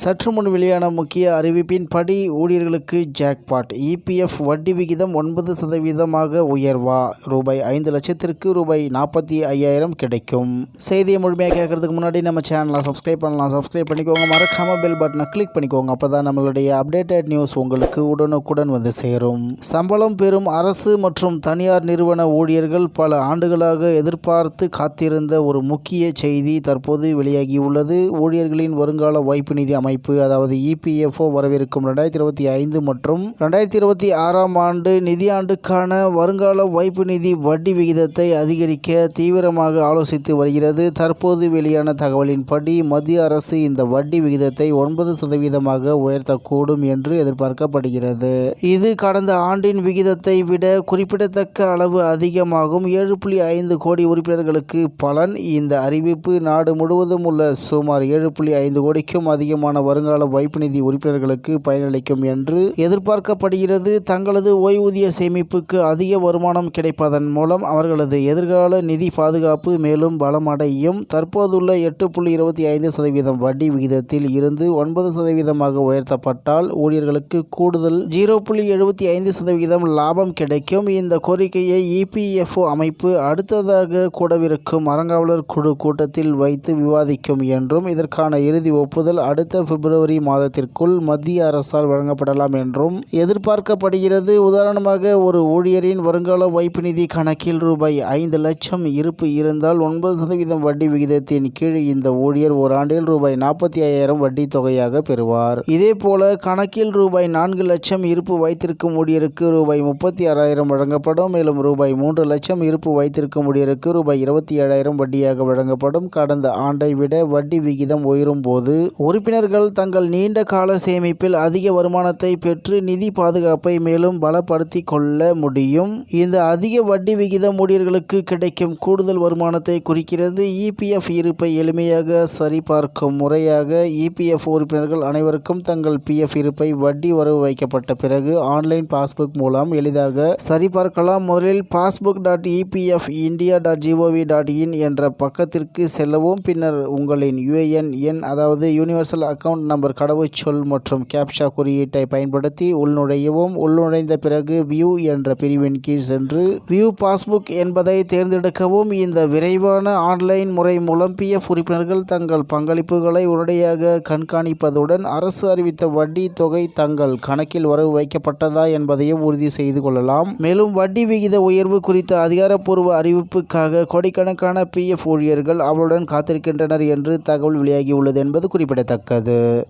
சற்று முன் வெளியான முக்கிய அறிவிப்பின்படி ஊழியர்களுக்கு ஜாக்பாட் இபிஎஃப் வட்டி விகிதம் ஒன்பது சதவீதமாக உயர்வா? ரூபாய் ஐந்து லட்சத்திற்கு ரூபாய் நாற்பத்தி ஐயாயிரம் கிடைக்கும். செய்தியை முழுமையாக கேட்கறதுக்கு முன்னாடி நம்ம சேனலை சப்ஸ்கிரைப் பண்ணலாம். சப்ஸ்கிரைப் பண்ணிக்கோங்க. மறக்காம பெல் பட்டனை கிளிக் பண்ணிக்கோங்க. அப்போ தான் நம்மளுடைய அப்டேட்டட் நியூஸ் உங்களுக்கு உடனுக்குடன் வந்து சேரும். சம்பளம் பெறும் அரசு மற்றும் தனியார் நிறுவன ஊழியர்கள் பல ஆண்டுகளாக எதிர்பார்த்து காத்திருந்த ஒரு முக்கிய செய்தி தற்போது வெளியாகியுள்ளது. ஊழியர்களின் வருங்கால வைப்பு நிதி அமைப்பு அதாவது இபிஎஃப்ஓ வரவிருக்கும் ரெண்டாயிரத்தி இருபத்தி ஐந்து மற்றும் ரெண்டாயிரத்தி இருபத்தி ஆறாம் ஆண்டு நிதியாண்டுக்கான வருங்கால வைப்பு நிதி வட்டி விகிதத்தை அதிகரிக்க தீவிரமாக ஆலோசித்து வருகிறது. தற்போது வெளியான தகவலின்படி மத்திய அரசு இந்த வட்டி விகிதத்தை ஒன்பது சதவீதமாக உயர்த்தக்கூடும் என்று எதிர்பார்க்கப்படுகிறது. இது கடந்த ஆண்டின் விகிதத்தை விட குறிப்பிடத்தக்க அளவு அதிகமாகும். ஏழு புள்ளி ஐந்து கோடி உறுப்பினர்களுக்கு பலன். இந்த அறிவிப்பு நாடு முழுவதும் உள்ள சுமார் ஏழு புள்ளி ஐந்து கோடிக்கும் அதிகமான வருங்கால வைப்பு நிதி உறுப்பினர்களுக்கு பயனளிக்கும் என்று எதிர்பார்க்கப்படுகிறது. தங்களது ஓய்வூதிய சேமிப்புக்கு அதிக வருமானம் கிடைப்பதன் மூலம் அவர்களது எதிர்கால நிதி பாதுகாப்பு மேலும் பலமடையும். தற்போதுள்ள எட்டு புள்ளி இருபத்தி ஐந்து சதவீதம் வட்டி விகிதத்தில் இருந்து ஒன்பது சதவீதமாக உயர்த்தப்பட்டால் ஊழியர்களுக்கு கூடுதல் ஜீரோ புள்ளி எழுபத்தி ஐந்து சதவீதம் லாபம் கிடைக்கும். இந்த கோரிக்கையை இபிஎஃப்ஓ அமைப்பு அடுத்ததாக கூடவிருக்கும் அறங்காவலர் குழு கூட்டத்தில் வைத்து விவாதிக்கும் என்றும் இதற்கான இறுதி ஒப்புதல் அடுத்த பிப்ரவரி மாதத்திற்குள் மத்திய அரசால் வழங்கப்படலாம் என்றும் எதிர்பார்க்கப்படுகிறது. உதாரணமாக ஒரு ஊழியரின் வருங்கால வைப்பு நிதி கணக்கில் ரூபாய் ஐந்து லட்சம் இருப்பு இருந்தால் ஒன்பது சதவீதம் வட்டி விகிதத்தின் கீழ் இந்த ஊழியர் ஓராண்டில் ரூபாய் நாற்பத்தி ஐயாயிரம் வட்டி தொகையாக பெறுவார். இதேபோல கணக்கில் ரூபாய் நான்கு லட்சம் இருப்பு வைத்திருக்கும் ஊழியருக்கு ரூபாய் முப்பத்தி ஆறாயிரம் வழங்கப்படும். மேலும் ரூபாய் மூன்று லட்சம் இருப்பு வைத்திருக்கும் ஊழியருக்கு ரூபாய் இருபத்தி ஏழாயிரம் வட்டியாக வழங்கப்படும். கடந்த ஆண்டை விட வட்டி விகிதம் உயரும் போது உறுப்பினர்கள் தங்கள் நீண்ட கால சேமிப்பில் அதிக வருமானத்தை பெற்று நிதி பாதுகாப்பை மேலும் பலப்படுத்தி கொள்ள முடியும். இந்த அதிக வட்டி விகிதம் ஊழியர்களுக்கு கிடைக்கும் கூடுதல் வருமானத்தை குறிக்கிறது. இபிஎஃப் இருப்பை எளிமையாக சரிபார்க்கும் முறையாக இபிஎஃப் உறுப்பினர்கள் அனைவருக்கும் தங்கள் பிஎஃப் இருப்பை வட்டி வரவு வைக்கப்பட்ட பிறகு ஆன்லைன் பாஸ்புக் மூலம் எளிதாக சரிபார்க்கலாம். முதலில் passbook dot EPF India dot GOV dot in என்ற பக்கத்திற்கு செல்லவும். பின்னர் உங்களின் யுஏஎன் எண் அதாவது யூனிவர்சல் அக்கவுண்ட் நம்பர் கடவுச்சொல் மற்றும் கேப்ஷா குறியீட்டை பயன்படுத்தி உள்நுழையவும் உள்நுழைந்த பிறகு வியூ என்ற பிரிவின் கீழ் சென்று வியூ பாஸ்புக் என்பதை தேர்ந்தெடுக்கவும் இந்த விரைவான ஆன்லைன் முறை மூலம் பிஎஃப் உறுப்பினர்கள் தங்கள் பங்களிப்புகளை உடனடியாக கண்காணிப்பதுடன் அரசு அறிவித்த வட்டி தொகை தங்கள் கணக்கில் வரவு வைக்கப்பட்டதா என்பதையும் உறுதி செய்து கொள்ளலாம். மேலும் வட்டி விகித உயர்வு குறித்த அதிகாரப்பூர்வ அறிவிப்புக்காக கோடிக்கணக்கான பிஎஃப் ஊழியர்கள் அவளுடன் காத்திருக்கின்றனர் என்று தகவல் வெளியாகியுள்ளது என்பது குறிப்பிடத்தக்கது. அது